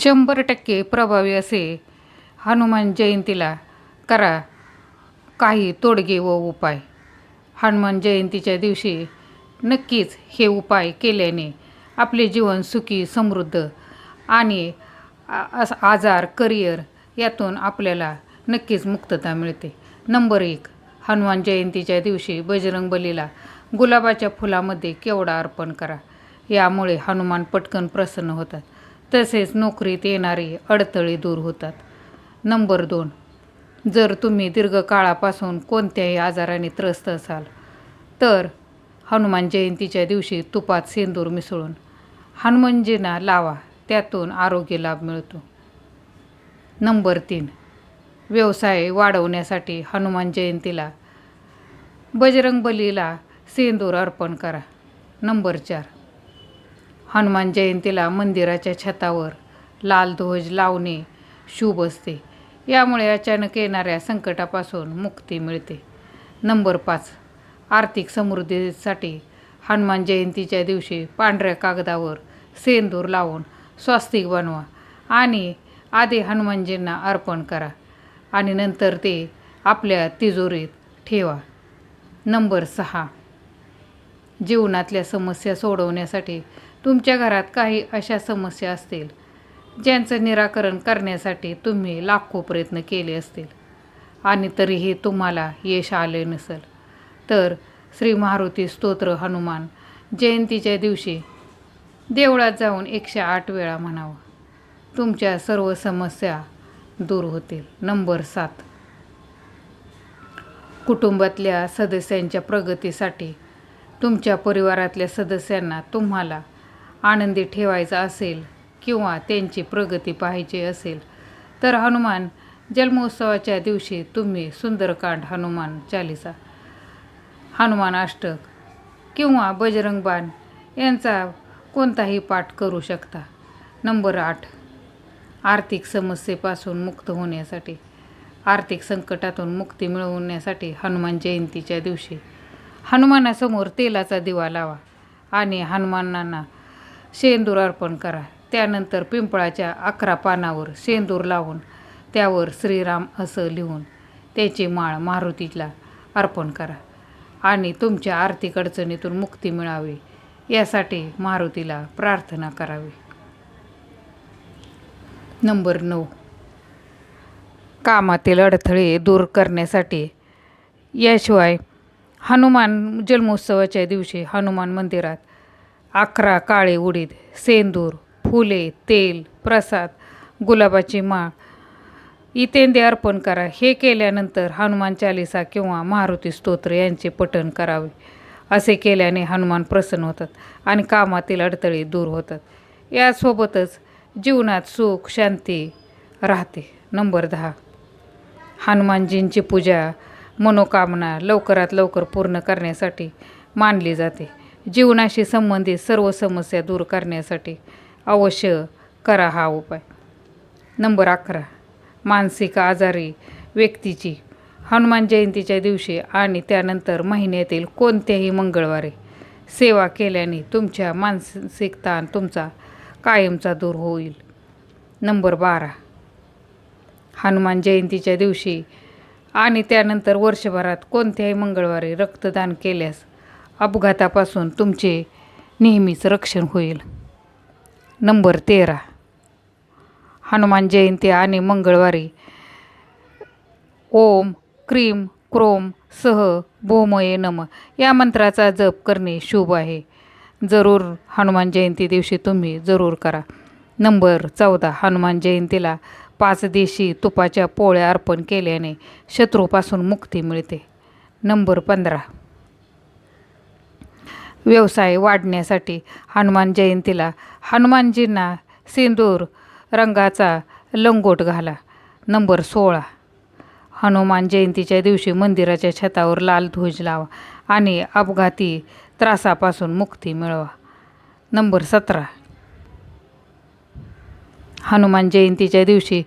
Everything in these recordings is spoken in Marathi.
शंभर टक्के प्रभावी असे हनुमान जयंतीला करा. काही तोडगे व उपाय. हनुमान जयंतीच्या दिवशी नक्कीच हे उपाय केल्याने आपले जीवन सुखी समृद्ध आणि आजार करिअर यातून आपल्याला नक्कीच मुक्तता मिळते. नंबर एक हनुमान जयंतीच्या दिवशी बजरंग बलीला गुलाबाच्या फुलामध्ये केवडा अर्पण करा. यामुळे हनुमान पटकन प्रसन्न होतात. तसेच नोकरीत येणारी अडथळे दूर होतात. नंबर दोन जर तुम्ही दीर्घकाळापासून कोणत्याही आजाराने त्रस्त असाल तर हनुमान जयंतीच्या दिवशी तुपात सेंदूर मिसळून हनुमानजींना लावा त्यातून आरोग्य लाभ मिळतो. नंबर तीन व्यवसाय वाढवण्यासाठी हनुमान जयंतीला बजरंगबलीला सेंदूर अर्पण करा. नंबर चार हनुमान जयंतीला मंदिराच्या छतावर लाल ध्वज लावणे शुभ असते. यामुळे अचानक येणाऱ्या संकटापासून मुक्ती मिळते. नंबर पाच. आर्थिक समृद्धीसाठी हनुमान जयंतीच्या दिवशी पांढऱ्या कागदावर सेंदूर लावून स्वास्तिक बनवा आणि आधी हनुमानजींना अर्पण करा आणि नंतर ते आपल्या तिजोरीत ठेवा. नंबर सहा. जीवनातल्या समस्या सोडवण्यासाठी तुमच्या घरात काही अशा समस्या असतील ज्यांचं निराकरण करण्यासाठी तुम्ही लाखो प्रयत्न केले असतील. आणि तरीही तुम्हाला यश आले नसेल. तर श्री मारुती स्तोत्र हनुमान जयंतीच्या दिवशी देवळात जाऊन एकशे आठ वेळा म्हणावं. तुमच्या सर्व समस्या दूर होतील. नंबर सात. कुटुंबातल्या सदस्यांच्या प्रगतीसाठी तुमच्या परिवारातल्या सदस्यांना तुम्हाला आनंदी ठेवायचा असेल किंवा त्यांची प्रगती पाहायची असेल. तर हनुमान जन्मोत्सवाच्या दिवशी तुम्ही सुंदरकांड हनुमान चालिसा हनुमान अष्टक किंवा बजरंग बाण यांचा कोणताही पाठ करू शकता. नंबर आठ आर्थिक समस्येपासून मुक्त होण्यासाठी आर्थिक संकटातून मुक्ती मिळवण्यासाठी हनुमान जयंतीच्या दिवशी हनुमानासमोर तेलाचा दिवा लावा आणि हनुमानांना शेंदूर अर्पण करा. त्यानंतर पिंपळाच्या अकरा पानावर शेंदूर लावून त्यावर श्रीराम असं लिहून त्याची माळ मारुतीला अर्पण करा आणि तुमच्या आर्थिक अडचणीतून मुक्ती मिळावी यासाठी मारुतीला प्रार्थना करावी. नंबर नऊ. कामातील अडथळे दूर करण्यासाठी याशिवाय हनुमान जन्मोत्सवाच्या दिवशी हनुमान मंदिरात अकरा काळे उडीद सेंदूर फुले तेल प्रसाद गुलाबाची माळ. इत्यादी अर्पण करा. हे केल्यानंतर हनुमान चालिसा किंवा मारुती स्तोत्र यांचे पठण करावे. असे केल्याने हनुमान प्रसन्न होतात आणि कामातील अडथळे दूर होतात. यासोबतच जीवनात सुख शांती राहते. नंबर दहा. हनुमानजींची पूजा मनोकामना लवकरात लवकर पूर्ण करण्यासाठी मानली जाते. जीवनाशी संबंधित सर्व समस्या दूर करण्यासाठी अवश्य करा हा उपाय. नंबर अकरा. मानसिक आजारी व्यक्तीची हनुमान जयंतीच्या दिवशी आणि त्यानंतर महिन्यातील कोणत्याही मंगळवारी सेवा केल्याने तुमच्या मानसिक ताण तुमचा कायमचा दूर होईल. नंबर बारा. हनुमान जयंतीच्या दिवशी आणि त्यानंतर वर्षभरात कोणत्याही मंगळवारी रक्तदान केल्यास अपघातापासून तुमचे नेहमीच रक्षण होईल. नंबर तेरा. हनुमान जयंती आणि मंगळवारी ओम क्रीम क्रोम सह भोमये नम या मंत्राचा जप करणे शुभ आहे. जरूर हनुमान जयंती दिवशी तुम्ही जरूर करा. नंबर चौदा. हनुमान जयंतीला पाच देशी तुपाच्या पोळ्या अर्पण केल्याने शत्रूपासून मुक्ती मिळते. नंबर पंधरा. व्यवसाय वाढण्यासाठी हनुमान जयंतीला हनुमानजींना सिंदूर रंगाचा लंगोट घाला. नंबर सोळा. हनुमान जयंतीच्या दिवशी मंदिराच्या छतावर लाल ध्वज लावा आणि अपघाती त्रासापासून मुक्ती मिळवा. नंबर सतरा. हनुमान जयंतीच्या दिवशी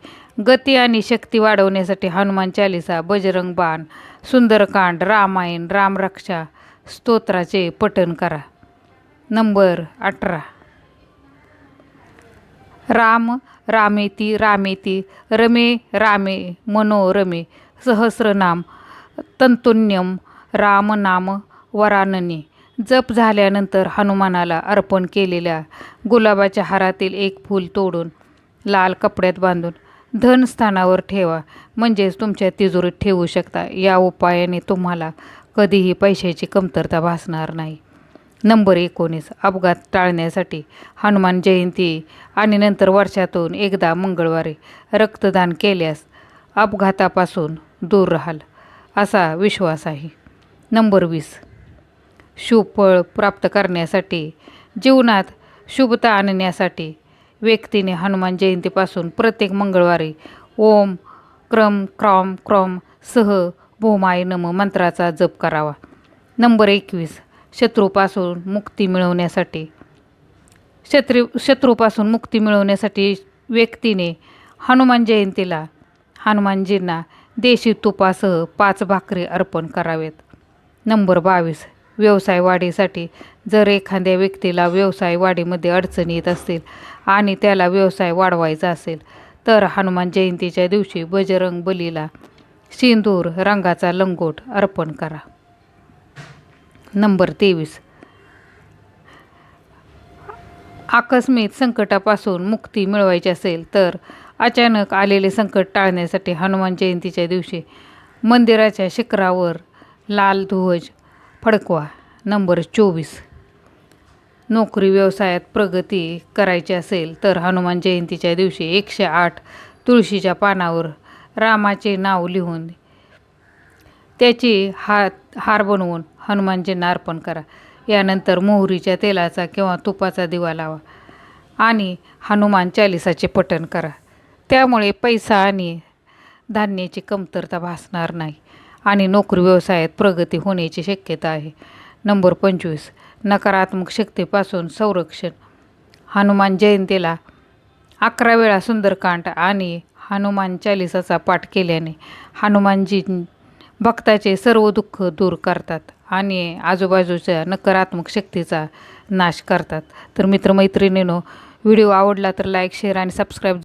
गती आणि शक्ती वाढवण्यासाठी हनुमान चालिसा बजरंग बाण सुंदरकांड रामायण रामरक्षा स्तोत्राचे पठण करा. नंबर अठरा. राम रामेती रामेती रमे रामे मनोरमे सहस्रनाम तंतुन्यम रामनाम वरानने. जप झाल्यानंतर हनुमानाला अर्पण केलेल्या गुलाबाच्या हारातील एक फूल तोडून लाल कपड्यात बांधून धनस्थानावर ठेवा. म्हणजेच तुमच्या तिजोरीत ठेवू शकता. या उपायाने तुम्हाला कधीही पैशाची कमतरता भासणार नाही. नंबर एकोणीस. अपघात टाळण्यासाठी हनुमान जयंती आणि नंतर वर्षातून एकदा मंगळवारी रक्तदान केल्यास अपघातापासून दूर राहाल असा विश्वास आहे. नंबर वीस. शुभफळ प्राप्त करण्यासाठी जीवनात शुभता आणण्यासाठी व्यक्तीने हनुमान जयंतीपासून प्रत्येक मंगळवारी ओम क्रम क्रॉम क्रॉम सह भोमाय नम मंत्राचा जप करावा. नंबर एकवीस. शत्रूपासून मुक्ती मिळवण्यासाठी. शत्रू शत्रूपासून मुक्ती मिळवण्यासाठी व्यक्तीने हनुमान जयंतीला हनुमानजींना देशी तुपासह पाच भाकरी अर्पण करावेत. नंबर बावीस. व्यवसाय वाढीसाठी जर एखाद्या व्यक्तीला व्यवसाय वाढीमध्ये अडचणी येत असतील आणि त्याला व्यवसाय वाढवायचा असेल तर हनुमान जयंतीच्या दिवशी बजरंग बलीला सिंदूर रंगाचा लंगोट अर्पण करा. नंबर तेवीस. आकस्मिक संकटापासून मुक्ती मिळवायची असेल तर अचानक आलेले संकट टाळण्यासाठी हनुमान जयंतीच्या दिवशी मंदिराच्या शिखरावर लाल ध्वज फडकवा. नंबर चोवीस. नोकरी व्यवसायात प्रगती करायची असेल तर हनुमान जयंतीच्या दिवशी एकशे आठ तुळशीच्या पानावर रामाचे नाव लिहून त्याची हात हार बनवून हनुमानजींना अर्पण करा. यानंतर मोहरीच्या तेलाचा किंवा तुपाचा दिवा लावा आणि हनुमान चालिसाचे पठण करा. त्यामुळे पैसा आणि धान्याची कमतरता भासणार नाही आणि नोकरी व्यवसायात प्रगती होण्याची शक्यता आहे. नंबर पंचवीस. नकारात्मक शक्तीपासून संरक्षण. हनुमान जयंतीला अकरा वेळा सुंदरकांड आणि हनुमान चालिसाचा पाठ केल्याने हनुमानजी भक्ताचे सर्व दुःख दूर करतात आणि आजूबाजूच्या नकारात्मक शक्तीचा नाश करतात. तर मित्रमैत्रिणीनो व्हिडिओ आवडला तर लाईक शेअर आणि सबस्क्राईब